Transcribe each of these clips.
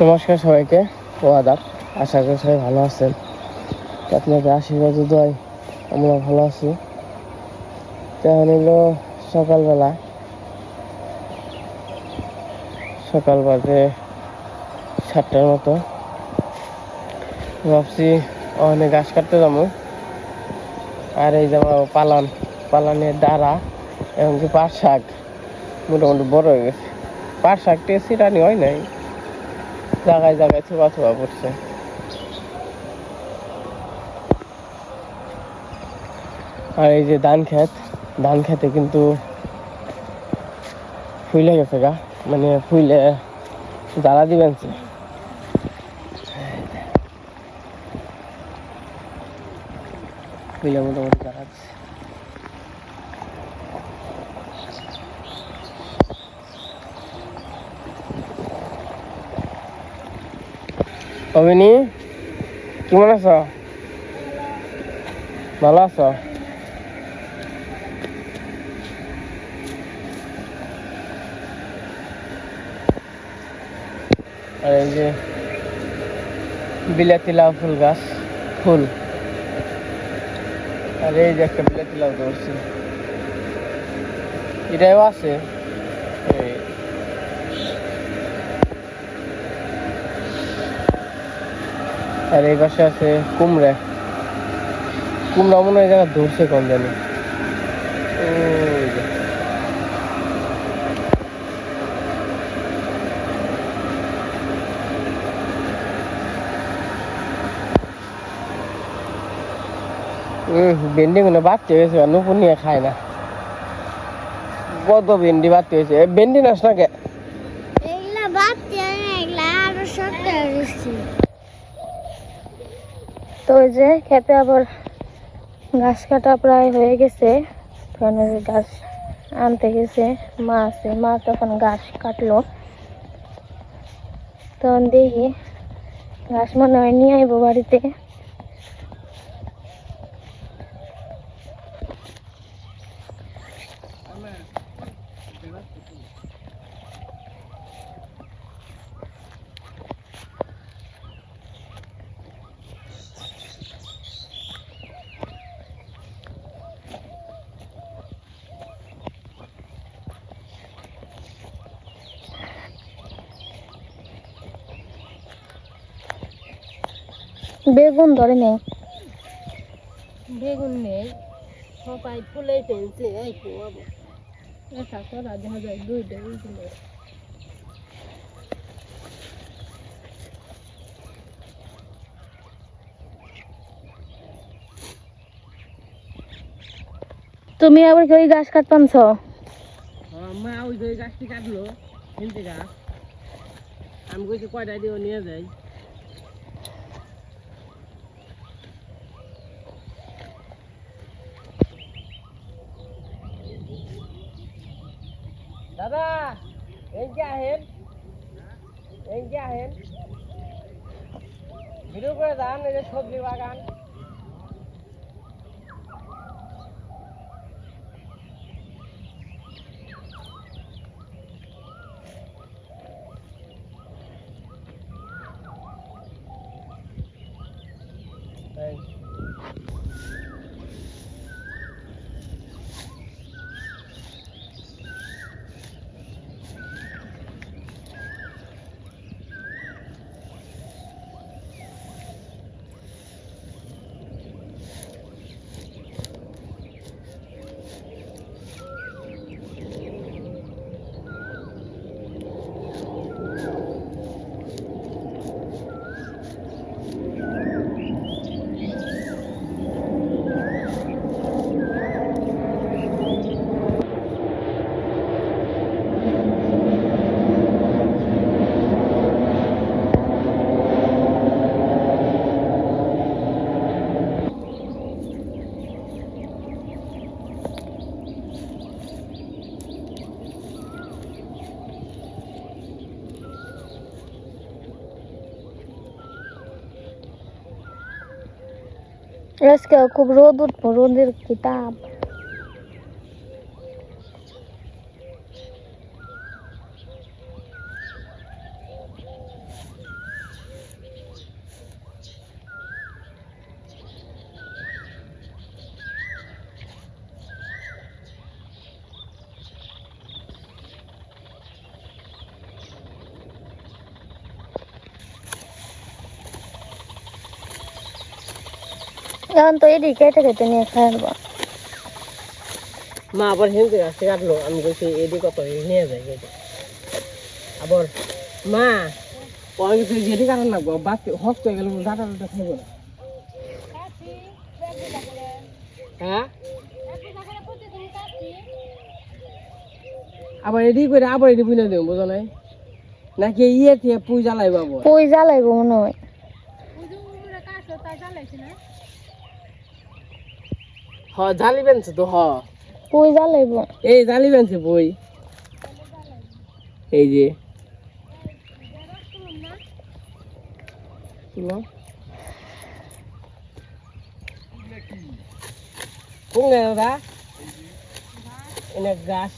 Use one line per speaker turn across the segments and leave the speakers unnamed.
নমস্কার সবাইকে, ও আদাব। আশা করি সবাই ভালো আছেন। আপনাদের আশীর্বাদ দয় আমরা ভালো আছি। তো এখন হলো সকালবেলা। সকাল বাজে সাতটার মতো। ভাবছি ওখানে গাছ কাটতে যাব। আর এই যে পালান, পালানের ডাড়া এমনকি পাট শাক মোটামুটি বড় হয়ে গেছে। পাট শাক টেস্টি রানি হয় নাই। জায়গায় জায়গায় থোপা থোপা পড়ছে আর এই যে ধান খেত ধান খেতে কিন্তু ফুলে গেছে গা মানে ফুলে জ্বালা দিবেন। ফুলে মোটামুটি জ্বালা অবিনী কেমন আছো? ভালো আছো? আর এই যে বিলাতি লাউ ফুল গাছ, ফুল। আর এই যে একটা বিলাতি লাউ ধরছি। এটাও আছে এই আর এই পাশে আছে কুমড়া। কুমড়া মনে হয় জায়গা ধরছে কম জানি। ভেন্ডি গুলো বাড়তে হয়েছে নুপুর নিয়ে খায় না। কত ভেন্ডি বাড়তে হয়েছে? ভেন্ডি নাস না কে
এগুলা বাচ্চা না এগুলা আরও শক্ত হয়েছে তো ওই যে খেতে আবার ঘাস কাটা প্রায় হয়ে গেছে। গাছ আনতে গেছে, মা আছে, মা তখন ঘাস কাটলো। তখন দেখি গাছ মনে হয় নিয়ে আইবো বাড়িতে। বেগুন ধরে নেই
বেগুন নেই সবাই ফুলে ফেলছে এই পোয়াবো এটা করা দেখা যায় দুইটা এইগুলো
তুমি আবার কি ওই ঘাস কাটপানছ
মা ওই গাছটি কাটলো হিন্দি গাছ আমি কইছি কয়টা দিও নিয়ে যাই। দাদা এই আহেন যে আহেন। ভিডিও করে দাম এই যে সবজি বাগান। এই
আজকে খুব রোদ উঠবো রোদের কি তাপ? এখন তো এটি কেটে কেটে নিয়ে খাইবা
মা আবার হেলতে গাছটা কাটলো। আমি বলছি এদিকে কত নিয়ে যায় কেটে আবার মা অনেক কিছু যেটি কারণ লাগবো বাচ্চা হক হয়ে গেল ডাটা ডাটা খাইব না। হ্যাঁ? আবার এডি করে আবার এডি বুঝে দেবো বোঝো নাই? নাকি ইয়ে পুই জ্বালাই বাবু
পুই জ্বালাইব মনে হয়।
হ জ্বালি বেনছে তো হ।
পুই জ্বালাইব
এই জ্বালি বেনছে বই। এই যে। কোন দাদা? এনে গাছ।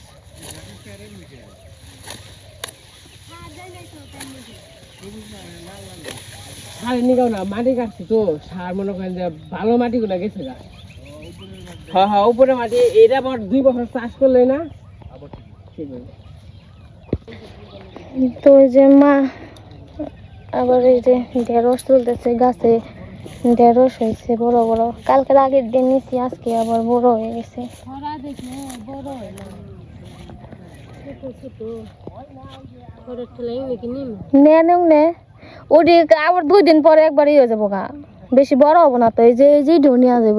সার নিগাও না মাটি কাটছি তো। সার মনে করেন যে ভালো মাটি গুলা গেছে গা। হ্যাঁ হ্যাঁ উপরে মাটি। এটা আবার দুই বছর চাষ করলে না?
তো যে মা আবার এই যে ঢেঁড়স তুলতেছে গাছে ঢেঁড়স হয়েছে বড় বড়। কালকে আগের দিন আজকে আবার বড় হয়ে গেছে। আবার দুই দিন পরে একবারই হয়ে যাব গা। বেশি বড় হব না তো এই যে এই যে ধনিয়া যাব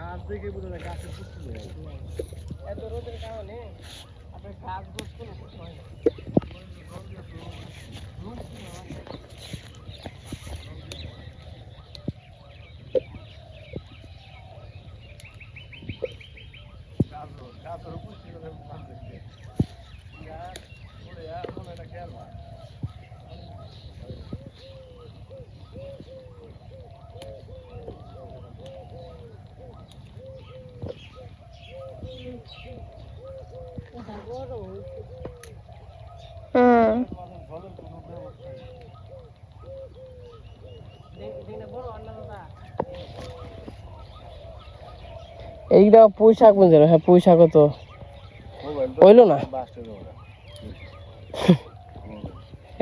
ধনিয়া যাব এই যে
এত রোদের কারণে আপনার গাছ গোছ কোনো কিছু হয় না
হুম।
এইটা পুঁই শাক বুঝে হ্যাঁ পুঁই শাকও তো। হইল না?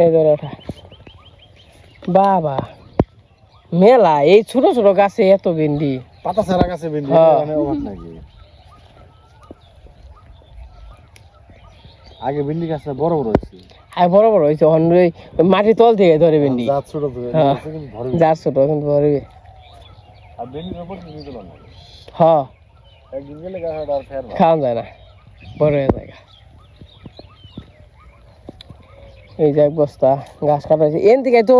এই ধরে ওঠা বাবা মেলা এই ছোট ছোট গাছে এত ভেন্ডি।
পাতা ছাড়া গাছে ভেন্ডি
হ্যাঁ।
মানে অভাব নাকি আগে ভেন্ডি গাছটা বড় বড় হয়েছে।
বড় বড় হয়েছে অন্য মাটি তল থেকে ধরে ভেন্ডি।
জাত ছোট
হ্যাঁ। ছোট কিন্তু ধরবে।
আর ভেন্ডির উপর তুমি তো না।
হ।
একদিন গেলে গাছটা আর ফের
খাওয়া যায় না। বড় হয়ে যায় এই যে এক বস্তা ঘাস কাটা হয়েছে। এন থেকে তো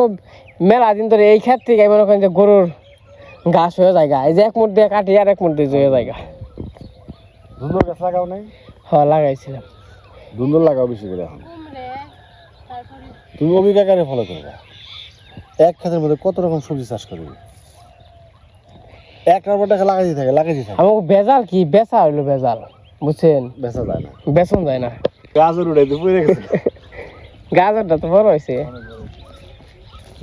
মেলা দিন ধরে এই ক্ষেত থেকে মনে করেন যে গরুর ঘাস হয়ে যায়গা এই যে এক মুঠ দিয়ে কাটি আর এক মুঠ দিয়ে হয়ে যায় গা।
গাছ লাগাও নাই?
হ লাগাইছিলাম।
ধুন্দর লাগাও বেশি করে এখন। তুমি অভিজ্ঞাকারে ফলো করবে? এক খাতের মধ্যে কত রকম সবজি চাষ করবে? এক নাম্বার টাকা লাগাইতে থাকে লাগাইতে থাকে।
আমাকে বেজাল কি? বেচা হইল বেজাল বুঝছেন?
বেচা যায় না।
বেচন যায় না।
গাজর উড়াই তো পড়ে গেছে।
গাজরটা তো বড় হয়েছে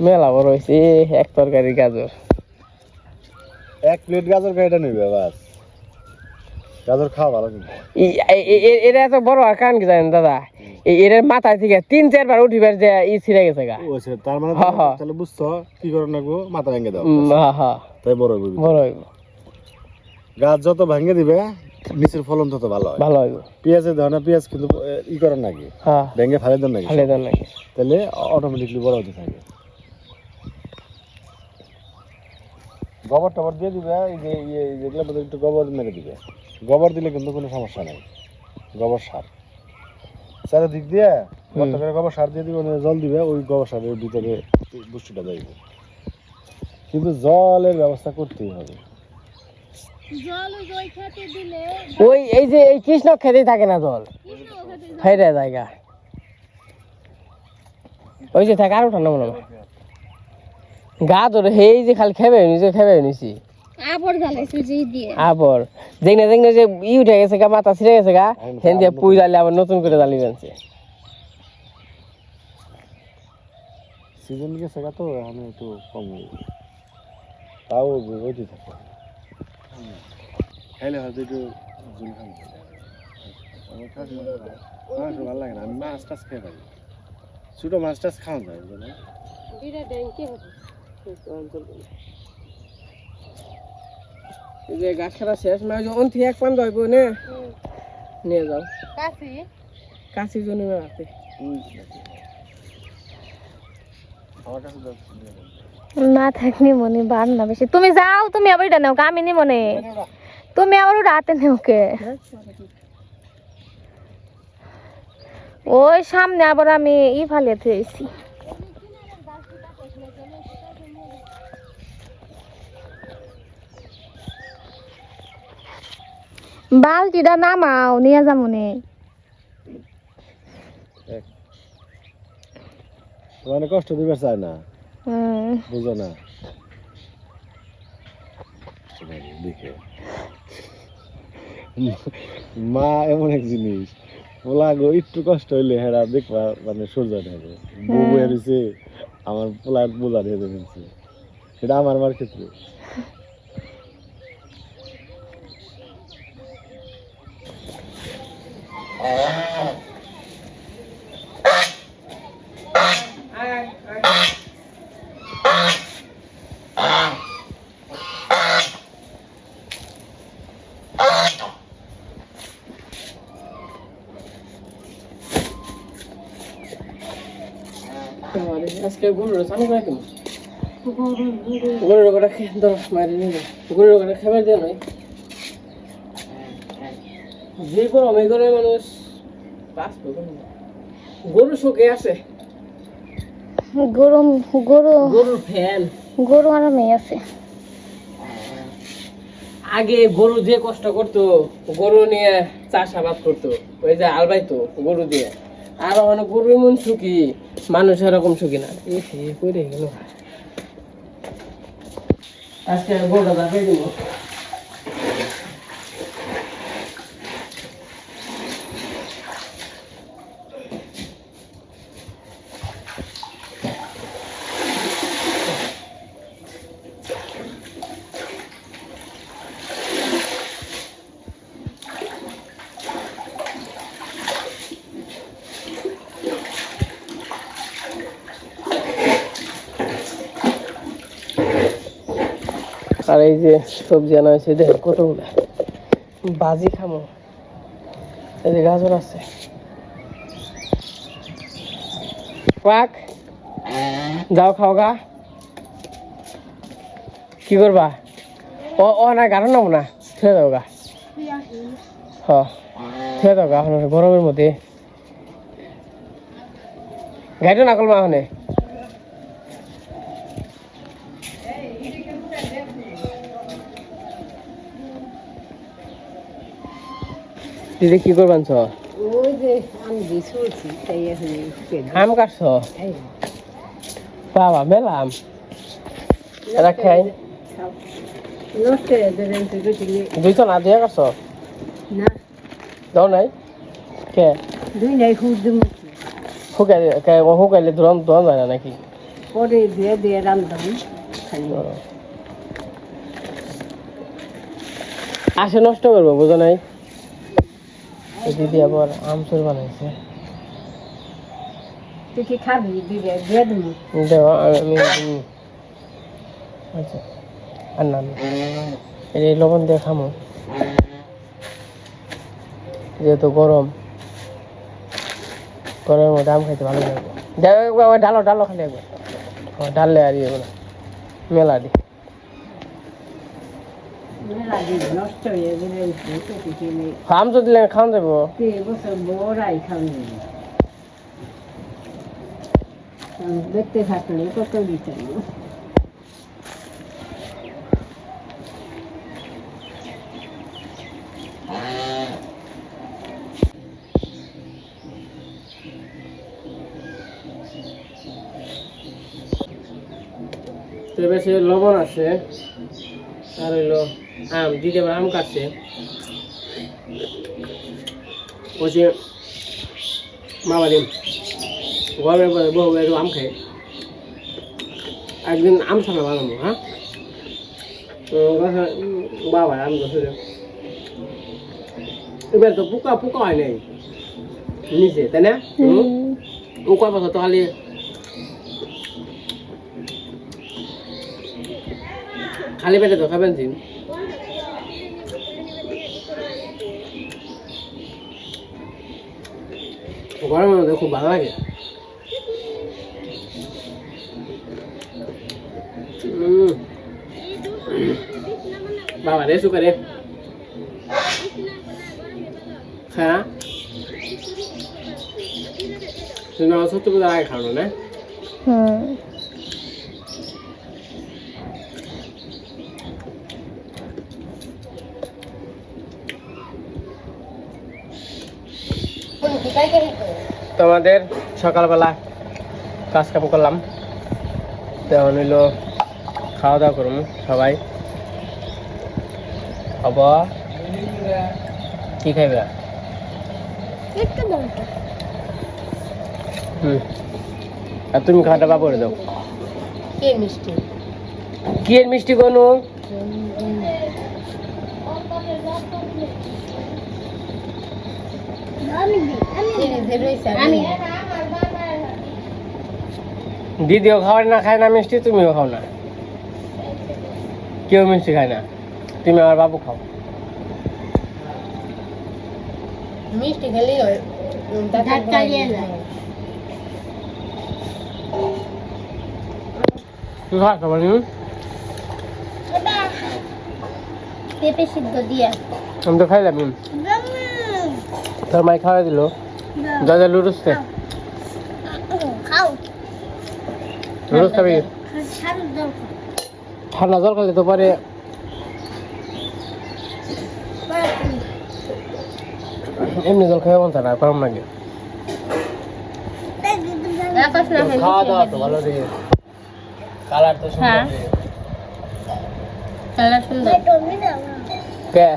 মেলা বড় হয়েছে এক তরকারি গাজর।
এক প্লেট গাজর খাইটা নিবে বাস? গাজর খাওয়া ভালো কিন্তু।
ই- এ- এ- এ- এটা এত বড় আর কারণ কি জানেন দাদা? এর মাথায় থেকে তিন চারবার উঠিবার যে ই ছিঁড়ে গেছে গা।
ও আচ্ছা, তার মানে। তাহলে বুঝছ কি করে রাখব মাথা ভেঙে দাও।
হ্যাঁ
তাই বড় হবে
বড় হইব।
গাছ যত ভেঙে দিবে নিচের ফলন তত ভালো হয়।
ভালো হইব।
পেঁয়াজের ধরনের পেঁয়াজ কিন্তু ই করেন নাকি?
হ্যাঁ।
ভেঙে ফেলে দেন নাকি
খালি দেন নাকি?
তাহলে অটোমেটিকলি বড় হতে থাকে। গোবর টবর দিয়ে দিবে এই যে ইয়ে যেগুলো মধ্যে একটু গোবর মেরে দিবে। গোবর দিলে কিন্তু কোনো সমস্যা নেই গোবর সার। চারিদিক দিয়ে গর্ত করে গোবর সার দিয়ে দিবে জল দিবে ওই গোবর সারের ভিতরে পুষ্টিটা যাইবে। কিন্তু জলের ব্যবস্থা করতেই হবে।
জল ওই যে খেতে দিলে
ওই এই যে এই কৃষ্ণ খেতেই থাকে না জল? ফাইরা জায়গা। ওই যে থাকে আর ওঠা না মনে হয় গা ধরে এই যে খালি খেবে নিজে খেবে নিছি
আবার জ্বালাইছে যে দিয়ে।
আবার দেখনে দেখনে যে ই উঠে গেছে গা মাথা ছিঁড়ে গেছে গা হেন দিয়ে পুই জ্বালে আবার নতুন করে জ্বালি বেনছে
সিজন গেছে গা তো আমি একটু কম তাও ওইটি থাকে। খাইলে হয়তো একটু জল খাব আমার ভালো লাগে না আমি মাছ টাছ খেয়ে পারি ছোটো মাছ টাছ খাওয়া যায়
বিরাট ড্যাঙ্কি হবে।
যে গাছ শেষ মানে যখন থেকে এক পান যাইব নে? নিয়ে যাও।
কাশি?
কাশি জন্য রাতে
আমার কাছে তো
না থাকনি মনে বার না বেশি। তুমি যাও তুমি আবার এটা নেও আমি নি মনে। তুমি আবার ওটা হাতে নেও কে ওই সামনে আবার আমি ই ফালিয়ে থুয়েছি বালতিটা নামাও নিয়ে যাব নে।
মানে কষ্ট দিবে চায় না। বুঝো না। দেখে। মা এমন এক জিনিস। পোলা গো একটু কষ্ট হইলে হেরা দেখবা মানে সূর্য বউ বয়ে আমার পোলার বোঝা ফেলছে সেটা আমার মার ক্ষেত্রে।
আজকে গরুর চালু করে কেন? গরুর কটা খেয়ে ধরো মারি নিয়ে গরুর কটা খাবার দিয়ে নয় যে মানুষ গরু শোকে আছে?
গরু গরু।
গরুর ফ্যান
গরু আর মেয়ে আছে।
আগে গরু দিয়ে কষ্ট করতো গরু নিয়ে চাষাবাদ করতো। ওই যে আলবাইতো গরু দিয়ে। আর অনেক গরু এমন সুখী মানুষ এরকম সুখী না। এ করে গেল আজকে গরুটা দেখাই দিব? যে সবজি আনা হয়েছে, দেখেন কতগুলো। বাজি খামো। এই যে গাজর আছে। পাক। যাও খাও গা। কি করবা? ও ও না গাড়ো নাও না। ছেড়ে দাও গা। হ ছেড়ে দাও গা, এখন গরমের মধ্যে। গাড়িটা না করবা ওখানে দিদি কি করবান ছ?
ওই যে আমি যে তাই এখন
আম কাটছ? বাবা মেলা আম। এটা খাই দুইশো না দিয়ে কাটছ?
না।
দাও নাই? কে?
দুই নাই খুব দিম
শুকাই কে শুকাইলে ধরন ধরন যায় না নাকি?
পরে দিয়ে
আসে নষ্ট করব বুঝো নাই? দিদি আবার আম চুর বানাইছে।
তুই কি খাবি দিয়ে দিয়ে দিম
দেখো আমি আচ্ছা আর না। এই লবণ দিয়ে খামো। যেহেতু গরম গরমের মধ্যে আম খাইতে ভালো লাগবে দেখো একবার ডালো ডালো খালি একবার। ও, ডাললে আর ইয়ে মেলা দি। আম যদি খাওয়ান যাব
দেখতে থাকলে
লবণ আছে। আর হইল আম দিদি আবার আম কাটছে। বলছি বাবা দিন গরমের পরে বউ একটু আম খাই একদিন আম ছাড়া বানাবো হ্যাঁ? বাবা আম গাছে এবার তো পোকা পোকা হয় নাই নিচে তাই না? হুম? পোকার তো খালি। খালি পেটে তো খাবেন দিন। গরমের মধ্যে খুব ভালো লাগে। বাবা রে শুকা রে। হ্যাঁ সত্যি কথা আগে খাওয়ানো না?
হুম।
তোমাদের সকালবেলা কাজ কাম করলাম। তেমন হইল খাওয়া দাওয়া করুন সবাই। হব কি খাইবে? হুম। আর তুমি খাওয়াটা বা করে দাও।
কে মিষ্টি?
কি এর মিষ্টি কোনো
আমি
দিদিও খাওয়ার না খায় না মিষ্টি তুমিও খাও না। কেউ মিষ্টি খায় না। তুমি আমার বাবু খাও।
মিষ্টি খেলে
তুই খাওয়া খাবার
পেঁপে সিদ্ধ দিয়ে।
আমি তো খাইলাম তোর মাই খাওয়াই দিল। দাদা লুডুস খে
খাও।
লুডুস খাবি ঠান্ডা জল খেলে তো পরে। এমনি জল মন চায় না গরম লাগে। খাওয়া দাওয়া তো ভালো দিয়ে কালার তো সুন্দর।
সুন্দর
কে?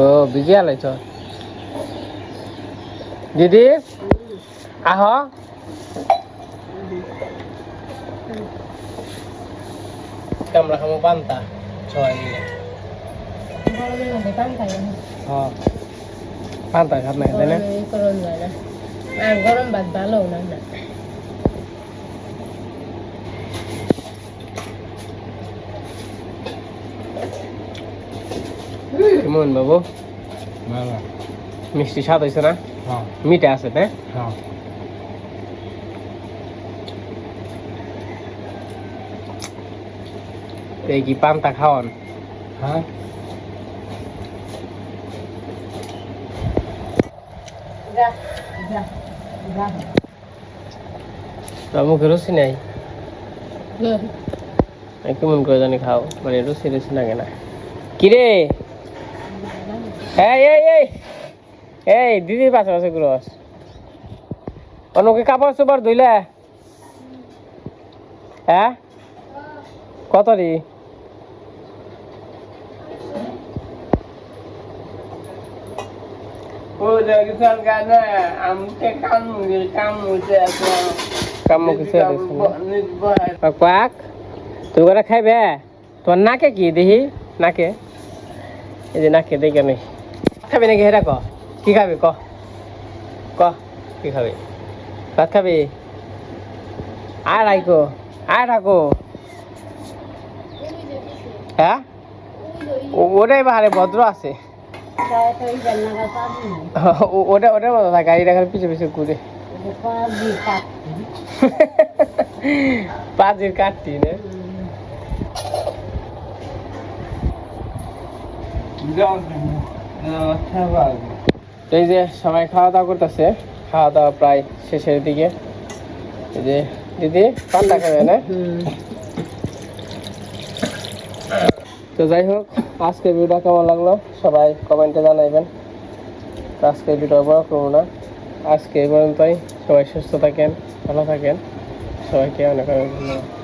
ও বিজি আলাইছ দিদি আহ আমরা খাব পান্তা সবাই মিলে
গরমের মধ্যে পান খাই না
হ্যাঁ পান্তা খাত না তাই না
গরমে এই করন যায় না আর গরম ভাত ভালো না না
কেমন বাবু মিষ্টি স্বাদ হয়েছে না? মিঠে আছে তাই? এই কি পান্তা খাওয়ান?
হ্যাঁ।
মুখে রুচি নাই? কেমন করে জানি খাও মানে রুচি রুচি লাগে না। কিরে? এই এই এই! এই দিদির পাশে পাশে গ্রস অন্যকে কাপড় চোপড় ধুইলে? হ্যাঁ কত রি খাইবে তোর নাকে? কি দেখি নাকে। এই যে নাকে দেখে নেই খাবি নাকি হেরা ক কি খাবি? ক। ক, কি খাবি? ভাত খাবি? আর আইকো আর থাকো হ্যাঁ? ওটাই বাহারে ভদ্র আছে। ওটা, ওটার মতো থাকে গাড়ি দেখার পিছে পিছে ঘুরে। পাজির কাটতি না তো এই যে সবাই খাওয়া দাওয়া করতেছে, খাওয়া দাওয়া প্রায় শেষের দিকে। এই যে দিদি না? তো যাই হোক, আজকে ভিডিওটা কেমন লাগল সবাই কমেন্টে জানাইবেন। আজকে ভিডিও বড় করব না। আজকে এই পর্যন্তই। সবাই সুস্থ থাকেন, ভালো থাকেন। সবাইকে অনেক অনেক ধন্যবাদ।